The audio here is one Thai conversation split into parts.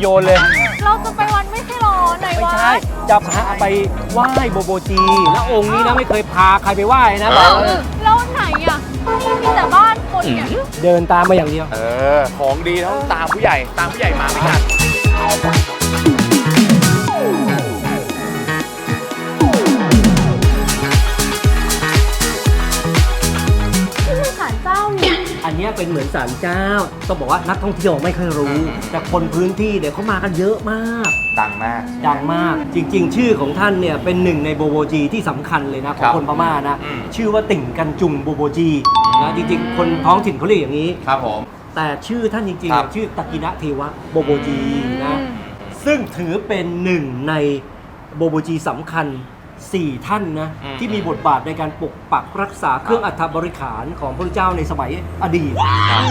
โยนเลย เราจะไปวันไม่ใช่หรอไหนไม่วะใช่จะพาไปไหว้โบโบจี แล้วองค์นี้นะไม่เคยพาใครไปไหว้นะบอกเลย แล้วไหนอะนี่มีแต่บ้านคนเนี่ยเดินตามมาอย่างเดียว เออ ของดีต้องตามผู้ใหญ่ ตามผู้ใหญ่มาไม่ทัน นี่อันเนี้ยเป็นเหมือนศาลเจ้าต้องบอกว่านักท่องเที่ยวไม่ค่อยรู้ แต่คนพื้นที่เนี่ยเขามากันเยอะมาก ดังมาก ดังมาก จริง ๆ ชื่อของท่านเนี่ยเป็นหนึ่งในโบโบจีที่สำคัญเลยนะขอครังบคนพม่านะอืมชื่อว่าติ่งกันจุงโบโบจีนะจริง ๆ คนท้องถิ่นเขาเรียกอย่างนี้ครับผมแต่ชื่อท่านจริงครับๆชื่อตะกินะเทวะโบโบจีนะซึ่งถือเป็นหนึ่งในโบโบจีสำคัญ 4 ท่านนะอืม ที่มีบทบาทในการปกปักรักษาเครื่องอัฐบริขารของพระเจ้าในสมัยอดีต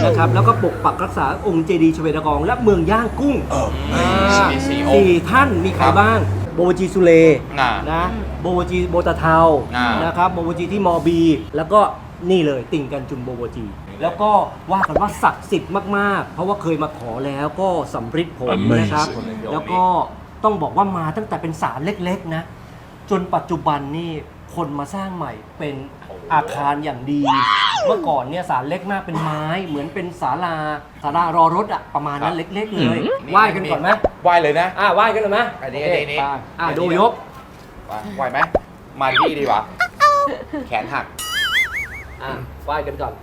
นะครับแล้วก็ปกปักรักษาองค์เจดีย์ชเวดากอง และเมืองย่างกุ้งมีมีสี่องสี่ค์ท่านมีใครครับบ้าง โบโบจีสุเล อ่า นะโบโบจีโบตาเทาอ่าน นะครับโบโบจีที่มอบี แล้วก็นี่เลยติ่งกันจุมโบโบจี แล้วก็ว่ากันว่าศักดิ์สิทธิ์มากๆ เพราะว่าเคยมาขอแล้วก็สำฤทธิ์ผลนะครับ แล้วก็ต้องบอกว่ามาตั้งแต่เป็นศาลเล็กๆนะ จนปัจจุบันนี่คนมาสร้างใหม่เป็นอาคารอย่างดี เมื่อก่อนเนี่ยศาลเล็กมากเป็นไม้เหมือนเป็นศาลาศาลารอรถอะประมาณนั้นเล็ก ๆ เลยไหว้กันก่อนไหมไหว้เลยนะ อะไหว้กันเลยไหมอันนี้โเคอันนี้ไปอะอันนี้ดูยกไหวไหมมาที่ดีกว่าแขนหักอะไหว้กันก่อน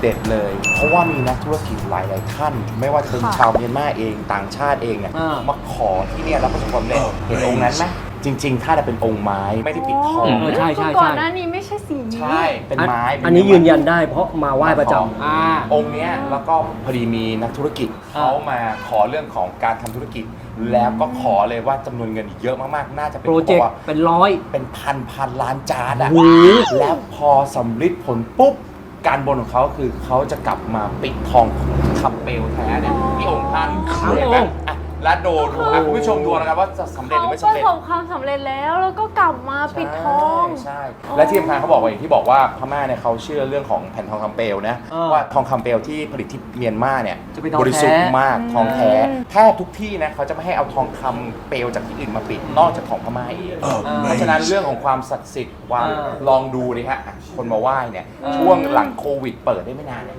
เด็ดเลย เพราะว่ามีนักธุรกิจหลายๆท่าน ไม่ว่าจะเป็นค่ะ ชาวเมียนมาเองต่างชาติเองเนี่ยอ่าม มาขอที่เนี่ยแล้วประสบความสำเร็จเห็นองค์นั้นไหมจริงๆ ถ้าจะเป็นองค์ไม้ไม่ได้ปิดทองเออใช่ใช่คือก่อนใช่หน้านี้ไม่ใช่สีนี้ ใช่เป็นไม้เป็อันนี้ยืนยันได้เพราะมาไหว้ประจำอ่าอ่า องค์เนี้ยแล้วก็พอดีมีนักธุรกิจอ่า เขามาขอเรื่องของการทำธุรกิจ แล้วก็ขอเลยว่าจำนวนเงินเยอะมากๆ น่าจะเป็นโปรเจกพาะต์ว่าเป็นร้อย เป็นพันพันล้านจานอะโอ้โห แล้วพอสำลิดผลปุ๊บ การบนของเขาคือเขาจะกลับมาปิดทองขับเปลวแท้เนี่ยที่องค์ท่านครับเห็นไหมผมอะ แล้วดูดูอะคุณผู้ชมดูนะครับว่าจะสำเร็จหเขารือไม่ปสำระเร็จ สบความสำเร็จแล้วแล้วก็กลับมาปิดทองใช่และที่สำคัญเขาบอกว่าอย่างที่บอกว่าพม่าเนี่ยเขาเชื่อเรื่องของแผ่นทองคำเปลวนะเออว่าทองคำเปลวที่ผลิตที่เมียนมาเนี่ยจะเป็นทองบริสุทธิ์แท้ มากอืมทองแท้แทบทุกที่นะเขาจะไม่ให้เอาทองคำเปลวจากที่อื่นมาปิดนอกจากของพม่าเองเพราะฉะนั้นเรื่องของความศักดิ์สิทธิ์ความเออลองดูดิฮะอะคนมาไหว้เนี่ยเออช่วงหลังโควิดเปิดได้ไม่นานเนี่ย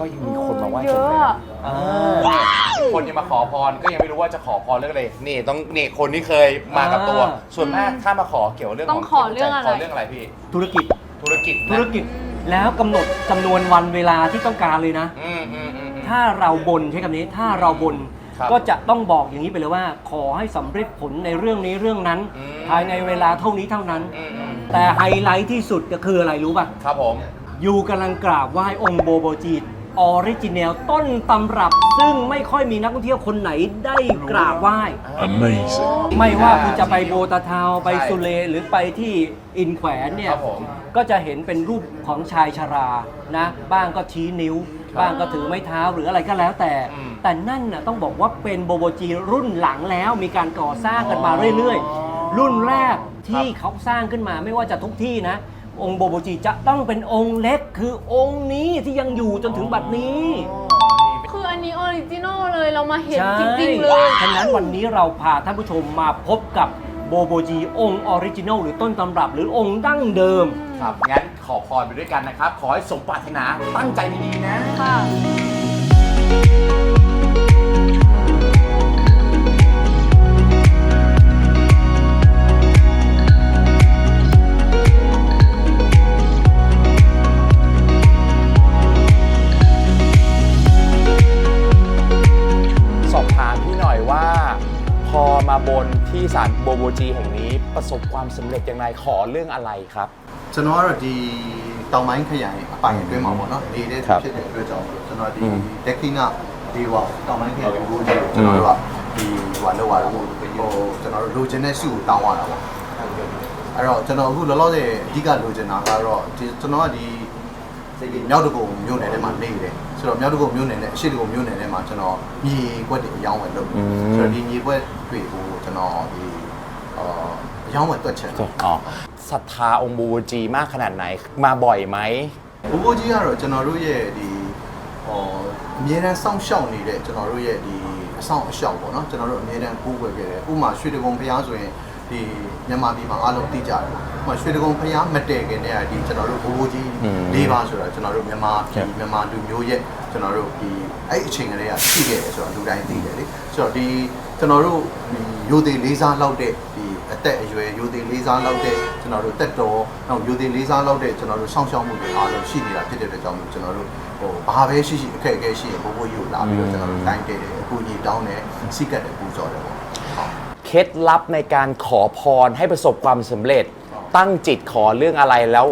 ก็ยังมีคนมาไหว้เยเต็มอะเลยอะนะอ่าคนยังมาขอพรก็ยังไม่รู้ว่าจะขอพรเรื่องอะไรนี่ต้องนี่คนที่เคยมากับตัว อ่า ส่วนมากถ้ามาขอเกี่ยวกับเรื่องต้องขอเรื่องอะไร ขอเรื่องอะไรพี่ธุรกิจ ธุรกิจธุนะรกิจแล้วกำหนดจำนวนวันเวลาที่ต้องการเลยนะ อืมอืมอืมอืม ถ้าเราบนใช้คำนี้ถ้าเราบนครับก็จะต้องบอกอย่างนี้ไปเลยว่า ขอให้สำเร็จผลในเรื่องนี้เรื่องนั้น อืม ภายในเวลาเท่านี้เท่านั้น อืมอืมแต่ไฮไลท์ที่สุดก็คืออะไรรู้ป่ะ ครับผมยูกำลังกราบไหว้องค์โบโบจี ออริจิน l ต้นตำรับ ซึ่งไม่ค่อยมีนักท่องเที่ยวคนไหนได้กราบไหว้ Amazing. ไม่ว่าคุณจะไปโบตาทาวไปใช่สุเลหรือไปที่อินแขวนเนี่คยรับผมก็จะเห็นเป็นรูปของชายชรานะบ้างก็ชี้นิ้วครับบ้างก็ถือไม้เท้าหรืออะไรก็แล้วแต่ อืม แต่นั่นน่ะต้องบอกว่าเป็นโบโบจีรุ่นหลังแล้วมีการก่อสร้างกันมาเรื่อยอ๋อๆรุ่นแรกที่เขาสร้างขึ้นมาไม่ว่าจะทุกที่นะ องค์โบโบจีจะต้องเป็นองค์เล็กคือองค์นี้ที่ยังอยู่จนถึงบัดนี้ คืออันนี้ออริจินอลเลยเรามาเห็นใช่จริง ๆ เลยฉะนั้นวันนี้เราพาท่านผู้ชมมาพบกับโบโบจีองค์ออริจินอลหรือต้นตำรับหรือองค์ดั้งเดิม ครับ งั้นขอพรไปด้วยกันนะครับ ขอให้สมปรารถนาตั้งใจดีๆนะ ค่ะ นที่ศาลโบโบจีแห่งนี้ประสบความสำเร็จอย่างไรขอเรื่องอะไรครับ ကျွန်တော်ကတော့ဒီတောင်ပိုင်းခရိုင်အပိုင်အတွင်းမှာပေါ့နော်နေတဲ့ ครับ ဖြစ်တဲ့အတွက်ကြောင့်ကျွန်တော်ဒီ อืม ဒက်ခိနဒီဟောတောင်ပိုင်းခရိုင်ကိုကျွန်တော်တို့ကဒီဟောလောက်ရတော့ဟိုကျွန်တော်တို့လိုချင်တဲ့စုကိုတောင်းရတာပေါ့ အဲ့တော့ကျွန်တော်အခုလောလောဆယ်အဓိကလိုချင်တာကတော့ဒီကျွန်တော်ကဒီ မြောက်တကုံမြို့နယ်ထဲမှာနေတယ်ဆိုတော့မြောက်တကုံမြို့နယ်နဲ့အရှိတကုံမြို့နယ်ထဲမှာကျွန်တော်မြေကွက်တွေအယောင်းဝယ်လုပ်တယ်ဆိုတော့ဒီမြေကွက်တွေကိုကျွန်တော်ဒီအာအယောင်းဝယ်တွက်ချင်တယ် อ๋อศรัทธาองค์บูจีมากขนาดไหน มาบ่อยไหม ဘိုးဘိုးကြီးကတော့ကျွန်တော်တို့ရဲ့ဒီဟောအမြဲတမ်းစောင့်ရှောက်နေတဲ့ကျွန်တော်တို့ရဲ့ဒီအဆောင်အရှောက်ပေါ့နော်ကျွန်တော်တို့အမြဲတမ်းကိုးကွယ်ခဲ့တယ်ဥပမာရွှေတကုံဖျားဆိုရင်ဒီမြန်မာပြည်မှာအားလုံးသိကြတယ် ဥပမာရွှေတကုံဖျားမတည့်ခင်တည်းကဒီကျွန်တော်တို့ဘိုးဘိုးကြီး၄ပါးဆိုတာကျွန်တော်တို့မြန်မာပြည်မြန်မာလူမျိုးရဲ့ကျွန်တော်တို့ဒီအဲ့အချိန်ကလေးကရှိခဲ့တယ်ဆိုတော့လူတိုင်းသိတယ်လေဆိုတော့ဒီကျွန်တော်တို့ဒီရိုသေလေးစားလောက်တဲ့ဒီအသက်အရွယ်ရိုသေလေးစားလောက်တဲ့ကျွန်တော်တို့တက်တော်နောက်ရိုသေလေးစားလောက်တဲ့ကျွန်တော်တို့စောင့်ရှောက်မှုတွေအားလုံးရှိနေတာဖြစ်တဲ့အတွက်ကြောင့်မို့ကျွန်တော်တို့ဟိုဘာပဲရှိရှိအခက်အခဲရှိရင်ဘိုးဘိုးယူလာပြီးတော့ကျွန်တော်တို့တိုင်းတဲ့တယ်အခုညီတောင်းတယ်စိတ်ကတ်တယ်ပူဇော်တယ်ပေါ့ဟုတ် เคล็ดลับในการขอพรให้ประสบความสำเร็จ ตั้งจิตขอเรื่องอะไรแล้ว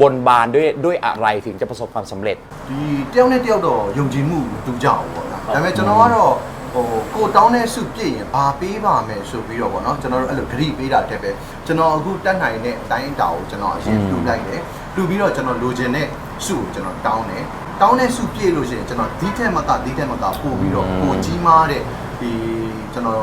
บนบานด้วยด้วยอะไรถึงจะประสบความสำเร็จ ဒီတယောက်နဲ့တယောက်တော့ယုံကြည်မှုမတူကြဘူးပေါ့နော်ဒါပေမဲ့ကျွန်တော်ကတော့ဟိုကိုတောင်းတဲ့စုပြည့်ရင်ဘာပေးပါမယ်ဆိုပြီးတော့ပေါ့နော်ကျွန်တော်တို့အဲ့လိုဂရိပေးတာတက်ပဲကျွန်တော်အခုတက်နိုင်တဲ့အတိုင်းအတာကိုကျွန်တော်အရင်ပြုလိုက်တယ်ပြုပြီးတော့ကျွန်တော်လိုချင်တဲ့စုကိုကျွန်တော်တောင်းတယ်တောင်းတဲ့စုပြည့်လို့ရှိရင်ကျွန်တော်ဒီထက်မကဒီထက်မကပို့ပြီးတော့ပိုကြီးမားတဲ့ဒီကျွန်တော်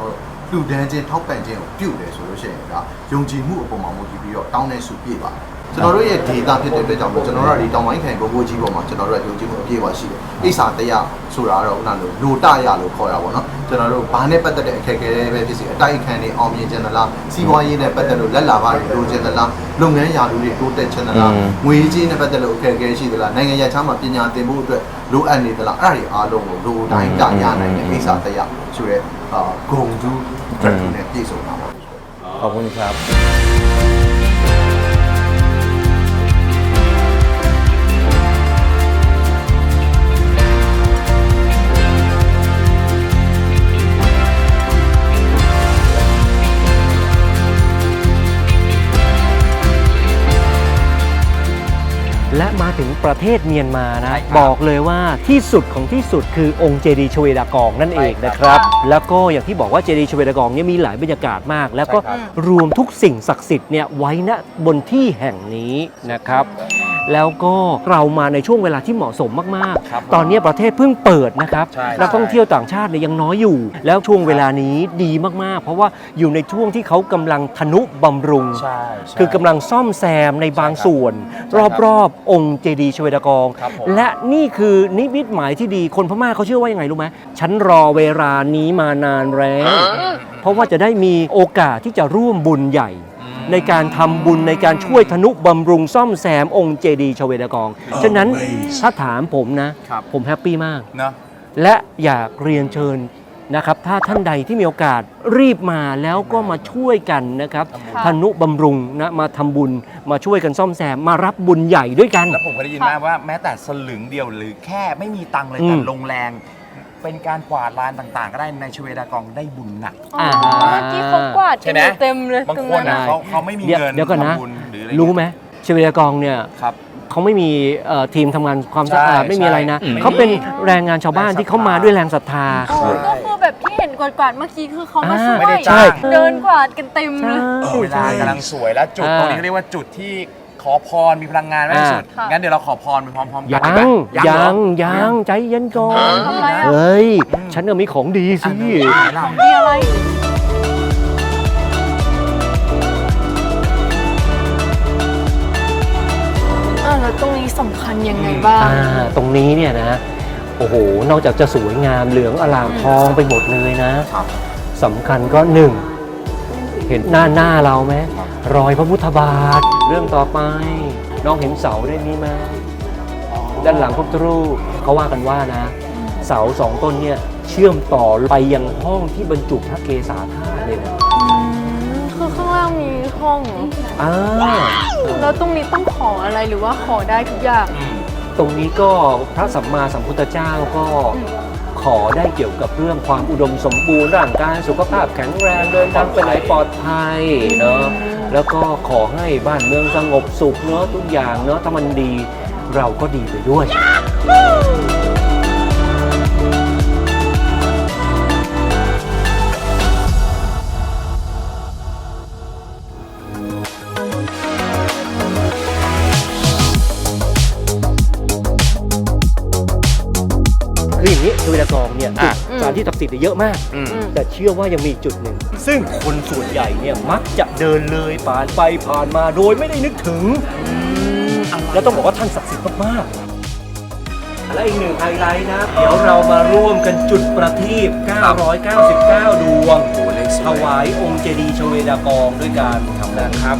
လူဒန်းချင်းထောက်ပံ့ခြင်းကိုပြုတယ်ဆိုလို့ရှိရင်ဒါယုံကြည်မှုအပေါ်မှာမူတည်ပြီးတော့တောင်းတဲ့စုပြည့်ပါတယ်ကျွန်တော်တို့ရဲ့ဒေတာဖြစ်တဲ့အတွက်ကြောင့်မို့ကျွန်တော်တို့ကဒီတောင်ပိုင်းခိုင်ဘိုးဘိုးကြီးပေါ်မှာကျွန်တော်တို့ကယုံကြည်မှုအပြည့်အဝရှိတယ်။အိစာတရားဆိုတာတော့ခုနလိုလိုတရလို့ခေါ်တာပေါ့နော်။ကျွန်တော်တို့ဘာနဲ့ပတ်သက်တဲ့အခက်အခဲတွေပဲဖြစ်စီအတိုက်အခံတွေအောင်မြင်ခြင်းသလားစီးပွားရေးနဲ့ပတ်သက်လို့လက်လာပါတွေလိုချင်သလားလုပ်ငန်းရာထူးတွေတိုးတက်ခြင်းသလားငွေကြေးနဲ့ပတ်သက်လို့အခက်အခဲရှိသလားနိုင်ငံရခြားမှာပညာသင်ဖို့အတွက်လိုအပ်နေသလားအဲ့ဒါတွေအားလုံးကိုလိုတိုင်းတာရနိုင်တဲ့အိစာတရားဆိုရဲအာဂုံကျူးတ จากที่สุดขอบคุณครับ และมาถึงประเทศเมียนมานะใช่ครับบอกเลยว่าที่สุดของที่สุดคือองค์เจดีย์ชเวดากองนั่นเองใช่ครับนะครับ แล้วก็อย่างที่บอกว่าเจดีย์ชเวดากองเนี่ยมีหลายบรรยากาศมาก แล้วก็ใช่ครับรวมทุกสิ่งศักดิ์สิทธิ์เนี่ยไว้ณบนที่แห่งนี้นะครับ แล้วก็เรามาในช่วงเวลาที่เหมาะสมมากครับๆ ตอนนี้ประเทศเพิ่งเปิดนะครับใช่ นักท่องเที่ยวต่างชาติเนี่ยยังน้อยอยู่ แล้วช่วงเวลานี้ดีมากๆ เพราะว่าอยู่ในช่วงที่เขากำลังทนุบำรุง ใช่ใช่ คือกำลังซ่อมแซมในบางส่วน ใช่ครับรอบๆองค์เจดีย์ชเวดากอง ครับผม และนี่คือนิมิตหมายที่ดีคนพม่าเขาเชื่อว่ายังไงรู้ไหมฉันรอเวลานี้มานานแล้ว เพราะว่าจะได้มีโอกาสที่จะร่วมบุญใหญ่ ในการทำบุญในการช่วยทนุบำรุงซ่อมแซมองค์เจดีย์ชเวดากอง ฉะนั้นถ้าถามผมนะ ครับ ผมแฮปปี้มาก เนาะ และอยากเรียนเชิญนะครับ ถ้าท่านใดที่มีโอกาสรีบมาแล้วก็มาช่วยกันนะครับค่ะทนุบำรุงนะมาทำบุญมาช่วยกันซ่อมแซมมารับบุญใหญ่ด้วยกัน แล้วผมก็ได้ยินมาว่าแม้แต่สลึงเดียวหรือแค่ไม่มีตังค์เลยอืมแต่ลงแรง เป็นการกวาดลานต่างๆ ก็ได้ในชเวดากองได้บุญหนัก อ๋อเมื่อกี้เขากวาดใช่กันไหมอยู่เต็มเลยบางตรงคนนั้นอะอะเขาเขาไม่มีเดี๋ยวเงินเดี๋ยวก่อนนะ ทำบุญหรืออะไรรู้ไหมชเวดากองเนี่ยครับ เขาไม่มีเอ่อทีมทำงานความสะอาดใช่ไม่มีอะไรนะใช่เขาเป็นแรงงานชาวบ้านแรงศรัทธาที่เขามาด้วยแรงศรัทธาอ๋อก็คือแบบที่เห็นกวาดๆเมื่อกี้คือเขามาอ่าช่วยไม่ได้จ้าง เดินกวาดกันเต็มเลย เวลากำลังสวยแล้วจุดอ่า ตรงนี้เขาเรียกว่าจุดที่ข อพรมีพลังงานมากที่สุดค่ะงั้นเดี๋ยวเราขอพรไปพร้อมๆกัยันดีไหมงเหรอยังยัง ใจเย็นก่อน ทำไรอะ เฮ้ย ฉันก็มีของดีสิ มีอะไร อ่าแล้วตรงนี้สำคัญยังไงบ้าง อ่า ตรงนี้เนี่ยนะ โอ้โห นอกจากจะสวยงามเหลืองอลามทองไปหมดเลยนะครับ สำคัญก็หนึ่ง เห็นหน้าหน้าเราไหมร อยพระพุทธบาท เรื่องต่อไป น้องเห็นเสาได้นี้ไหมด้านหลังพระพุทธรูปเขาว่ากันว่านะ เสาสองต้นเนี่ยเชื่อมต่อไปยังห้องที่บรรจุพระเกศาธาตุเลยนะอืมคือข้างล่างมีห้องเหรออ่าแล้วตรงนี้ต้องขออะไรหรือว่าขอได้ทุกอย่างตรงนี้ก็พระสัมมาสัมพุทธเจ้าก็ขอได้เกี่ยวกับเรื่องความอุดมสมบูรณ์ร่างกายสุขภาพแข็งแรงเดินทางไปไหนปลอดภัยเนาะ แล้วก็ขอให้บ้านเมืองสงบสุขเนาะทุกอย่างเนาะถ้ามันดีเราก็ดีไปด้วย คืออย่างนี้คือเวลากองเนี่ยอะ ที่ศักดิ์สิทธิ์เนี่ยเยอะมากอืมแต่เชื่อว่ายังมีอีกจุดหนึ่ง ซึ่งคนส่วนใหญ่เนี่ยมักจะเดินเลยผ่านไปผ่านมาโดยไม่ได้นึกถึง แล้วต้องบอกว่าท่านศักดิ์สิทธิ์มากๆและอีกหนึ่งไฮไลท์นะ เดี๋ยวเรามาร่วมกันจุดประทีป 999 ดวงโอ้เลขสวยถวายองค์เจดีย์ชเวดากองด้วยการทำนะครับ